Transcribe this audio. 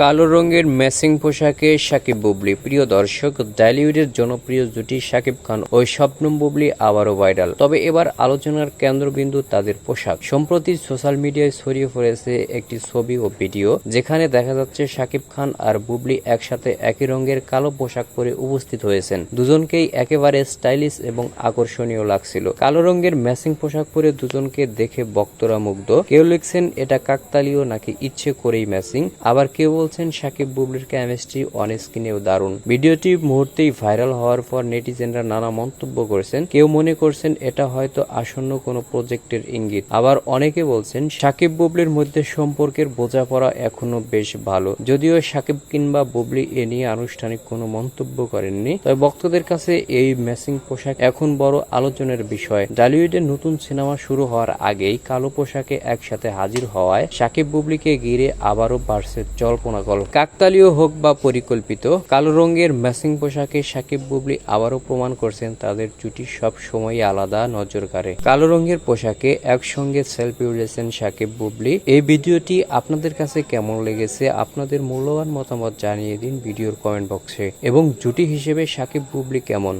কালো রঙের ম্যাচিং পোশাকে সাকিব বুবলি। প্রিয় দর্শক, ডালিউডের জনপ্রিয় জুটি সাকিব খান ও স্বপ্নম বুবলি আবারও ভাইরাল। তবে এবার আলোচনার কেন্দ্রবিন্দু তাদের পোশাক। সম্প্রতি সোশ্যাল মিডিয়ায় ছড়িয়ে পড়েছে একটি ছবি ও ভিডিও, যেখানে দেখা যাচ্ছে সাকিব খান আর বুবলি একসাথে একই রঙের কালো পোশাক পরে উপস্থিত হয়েছেন। দুজনকেই একেবারে স্টাইলিশ এবং আকর্ষণীয় লাগছিল। কালো রঙের ম্যাচিং পোশাক পরে দুজনকে দেখে বক্তরা মুগ্ধ। কেউ লিখছেন, এটা কাকতালীয় নাকি ইচ্ছে করেই ম্যাচিং? আবার কেউ বলছেন সাকিব বুবলির কেমিস্ট্রি অন স্ক্রিনেও দারুণ। ভিডিওটি মুহূর্তেই ভাইরাল হওয়ার পর নেটিজেনরা নানা মন্তব্য করেছেন। কেউ মনে করছেন এটা হয়তো আসন্ন কোনো প্রজেক্টের ইঙ্গিত। আবার অনেকে বলছেন, সাকিব বুবলির মধ্যে সম্পর্কের বোঝাপড়া এখনও বেশ ভালো। যদিও সাকিব কিংবা বুবলি এ নিয়ে আনুষ্ঠানিক কোনো মন্তব্য করেননি, তবে ভক্তদের কাছে এই ম্যাচিং পোশাক এখন বড় আলোচনার বিষয়। ডালিউডের নতুন সিনেমা শুরু হওয়ার আগেই কালো পোশাকে একসাথে হাজির হওয়ায় সাকিব বুবলিকে ঘিরে আবারও বাড়ছে জল্পনা কল্প কাকতালীয় হোক বা পরিকল্পিত, কালো রঙের ম্যাসিং পোশাকে সাকিব বুবলি আবারও প্রমাণ করছেন তাদের জুটি সব সময় আলাদা নজর কাড়ে। কালো রঙের পোশাকে একসঙ্গে সেলফি উঠেছেন সাকিব বুবলি। এই ভিডিওটি আপনাদের কাছে কেমন লেগেছে আপনাদের মূল্যবান মতামত জানিয়ে দিন ভিডিওর কমেন্ট বক্সে। এবং জুটি হিসেবে সাকিব বুবলি কেমন?